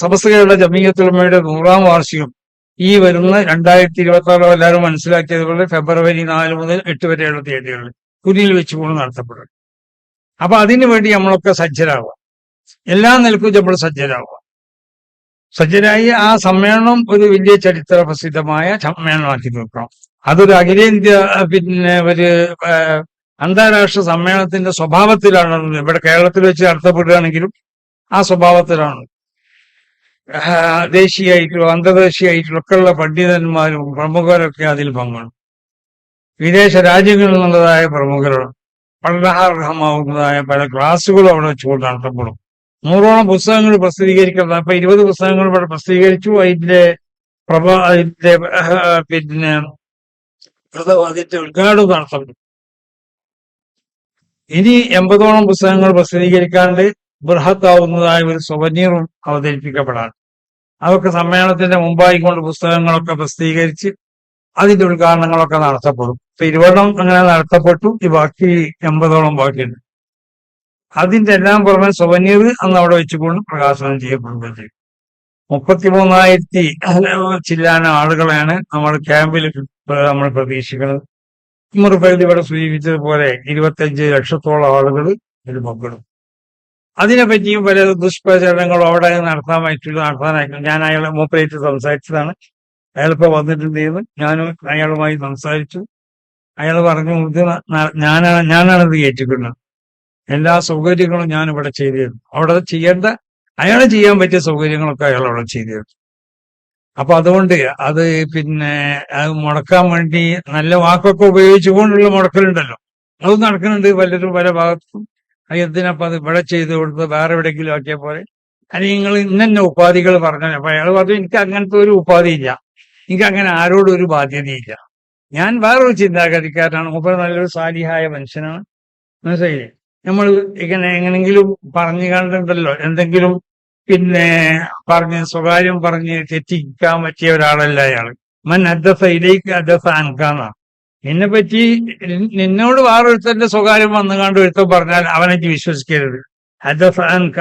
സമസ്ത കേരള ജമീയത്തുലമയുടെ നൂറാം വാർഷികം ഈ വരുന്ന രണ്ടായിരത്തി ഇരുപത്തി എല്ലാവരും മനസ്സിലാക്കിയതുപോലെ ഫെബ്രുവരി നാല് മുതൽ എട്ട് വരെയുള്ള തീയതികളിൽ കുരിയിൽ വെച്ചുകൊണ്ട് നടത്തപ്പെടും. അപ്പൊ അതിനു വേണ്ടി നമ്മളൊക്കെ സജ്ജരാവുക. എല്ലാ നിലക്കും നമ്മൾ സജ്ജരാവുക. സജ്ജരായി ആ സമ്മേളനം ഒരു വലിയ ചരിത്ര പ്രസിദ്ധമായ സമ്മേളനമാക്കി തീർക്കണം. അതൊരു അഖിലേന്ത്യ പിന്നെ ഒരു അന്താരാഷ്ട്ര സമ്മേളനത്തിന്റെ സ്വഭാവത്തിലാണ് ഇവിടെ കേരളത്തിൽ വെച്ച് നടത്തപ്പെടുകയാണെങ്കിലും ആ സ്വഭാവത്തിലാണ്. ആഹ്, അന്തർദേശീയമായിട്ടുള്ള ഉള്ള പണ്ഡിതന്മാരും പ്രമുഖരൊക്കെ അതിൽ പങ്കുണ്ട് വിദേശ രാജ്യങ്ങളിൽ നിന്നുള്ളതായ പ്രമുഖരാണ് പഠനാർഹമാവുന്നതായ പല ക്ലാസ്സുകളും അവിടെ നടത്തപ്പെടും. നൂറോളം പുസ്തകങ്ങൾ പ്രസിദ്ധീകരിക്കുന്നത് അപ്പൊ ഇരുപത് പുസ്തകങ്ങൾ ഇവിടെ പ്രസിദ്ധീകരിച്ചു. അതിന്റെ പ്രഭ അതിന്റെ പിന്നെ അത് അതിന്റെ ഉദ്ഘാടനം നടത്തപ്പെടും. ഇനി എൺപതോളം പുസ്തകങ്ങൾ പ്രസിദ്ധീകരിക്കാണ്ട് ബൃഹത്താവുന്നതായ ഒരു സുവനീറും അവതരിപ്പിക്കപ്പെടാൻ അതൊക്കെ സമ്മേളനത്തിന്റെ മുമ്പായി കൊണ്ട് പുസ്തകങ്ങളൊക്കെ പ്രസിദ്ധീകരിച്ച് അതിന്റെ ഉദ്ഘാടനങ്ങളൊക്കെ നടത്തപ്പെടും. ഇപ്പൊ ഇരുപതെണ്ണം അങ്ങനെ നടത്തപ്പെട്ടു. ഈ ബാക്കി എൺപതോളം ബാക്കിയുണ്ട്. അതിന്റെ എല്ലാം പുറമെ സുവനീർ അന്ന് അവിടെ വെച്ചുകൊണ്ട് പ്രകാശനം ചെയ്യപ്പെടുകയും ചെയ്യും. മുപ്പത്തിമൂന്നായിരത്തി ചില്ലാന ആളുകളാണ് നമ്മൾ ക്യാമ്പിൽ നമ്മൾ പ്രതീക്ഷിക്കുന്നത്. മുറിപ്പകുതി ഇവിടെ സൂചിപ്പിച്ചതുപോലെ ഇരുപത്തഞ്ച് ലക്ഷത്തോളം ആളുകൾ ഇതിൽ പങ്കെടുക്കും. അതിനെപ്പറ്റിയും പല ദുഷ്പ്രചരണങ്ങളും അവിടെ നടത്താൻ പറ്റില്ല നടത്താനായിട്ട് ഞാൻ അയാളെ മൂപ്പറേറ്റ് സംസാരിച്ചതാണ്. അയാളിപ്പോ വന്നിട്ടുണ്ടെന്ന് ഞാനും അയാളുമായി സംസാരിച്ചു. അയാൾ പറഞ്ഞു ഇത് ഞാനാണ് ഞാനാണ് ഇത് എല്ലാ സൗകര്യങ്ങളും ഞാൻ ഇവിടെ ചെയ്തു അവിടെ ചെയ്യേണ്ട അയാൾ ചെയ്യാൻ പറ്റിയ സൗകര്യങ്ങളൊക്കെ അയാൾ അവിടെ ചെയ്തു തരും അപ്പൊ അതുകൊണ്ട് അത് പിന്നെ അത് മുടക്കാൻ വേണ്ടി നല്ല വാക്കൊക്കെ ഉപയോഗിച്ചുകൊണ്ടുള്ള മുടക്കലുണ്ടല്ലോ. അത് നടക്കുന്നുണ്ട് പലരും പല ഭാഗത്തും. എന്തിനപ്പൊ അത് ഇവിടെ ചെയ്ത് കൊടുത്ത് വേറെ എവിടെയെങ്കിലും ആക്കിയ പോലെ അല്ലെങ്കിൽ നിങ്ങൾ ഇന്നെ ഉപാധികൾ പറഞ്ഞു അപ്പൊ അയാൾ പറഞ്ഞു എനിക്ക് അങ്ങനത്തെ ഒരു ഉപാധി ഇല്ല. എനിക്ക് അങ്ങനെ ആരോടും ഒരു ബാധ്യതയില്ല ഞാൻ വേറൊരു ചിന്താഗതിക്കാരനാണ്. മൂപ്പർ നല്ലൊരു സാലിഹായ മനുഷ്യനാണ്. മനസ്സിലായില്ലേ? നമ്മൾ ഇങ്ങനെ എങ്ങനെങ്കിലും പറഞ്ഞു കണ്ടിട്ടുണ്ടല്ലോ. എന്തെങ്കിലും പിന്നെ പറഞ്ഞ് സ്വകാര്യം പറഞ്ഞ് തെറ്റിക്കാൻ പറ്റിയ ഒരാളല്ല അയാൾ മൻ അദ്ദസ ഇലേക്ക് അദ്ദസ അൻകാന്ന നിന്നെ പറ്റി നിന്നോട് വേറൊരുത്തന്റെ സ്വകാര്യം വന്നു കണ്ട് ഒരുത്തം പറഞ്ഞാൽ അവനെനിക്ക് വിശ്വസിക്കരുത്.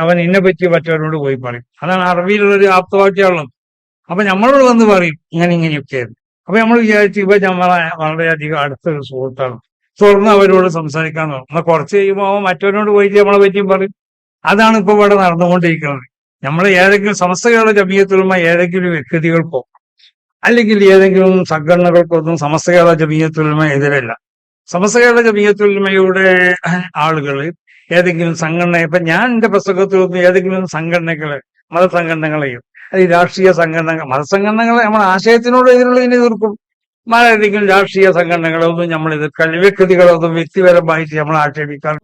അവൻ എന്നെ പറ്റി മറ്റവരോട് പോയി പറയും. അതാണ് അറബിയിലുള്ളൊരു ആപ്തവാക്യമുള്ളത് അപ്പൊ നമ്മളോട് വന്ന് പറയും ഇങ്ങനെ ഇങ്ങനെയൊക്കെയായിരുന്നു. അപ്പൊ നമ്മൾ വിചാരിച്ചു ഇപ്പൊ നമ്മളെ വളരെയധികം അടുത്തൊരു സുഹൃത്താണ്. തുറന്ന് അവരോട് സംസാരിക്കാൻ തുടങ്ങും എന്നാൽ കുറച്ച് കഴിയുമ്പോൾ അവൻ മറ്റവനോട് പോയിട്ട് നമ്മളെ പറ്റിയും പറയും. അതാണ് ഇപ്പൊ ഇവിടെ നടന്നുകൊണ്ടിരിക്കുന്നത്. നമ്മൾ ഏതെങ്കിലും സമസ്തകളുടെ ജമീയത്തിലുള്ള ഏതെങ്കിലും വ്യക്തികൾക്കോ അല്ലെങ്കിൽ ഏതെങ്കിലും സംഘടനകൾക്കൊന്നും സമസ്തകേരള ജമീയത്തുലമ എതിരല്ല. സമസ്തകേരള ജമീയത്തുലമയുടെ ആളുകൾ ഏതെങ്കിലും സംഘടന ഇപ്പൊ ഞാൻ എന്റെ പുസ്തകത്തിലൊന്നും ഏതെങ്കിലും സംഘടനകളെ മതസംഘടനകളെയും അല്ലെങ്കിൽ രാഷ്ട്രീയ സംഘടനകൾ മതസംഘടനകളെ നമ്മൾ ആശയത്തിനോട് എതിരുള്ളതിനെ എതിർക്കും. ഏതെങ്കിലും രാഷ്ട്രീയ സംഘടനകളൊന്നും നമ്മൾ എതിർക്കാൻ വ്യക്തികളൊന്നും വ്യക്തിപരമായിട്ട് നമ്മൾ ആക്ഷേപിക്കാൻ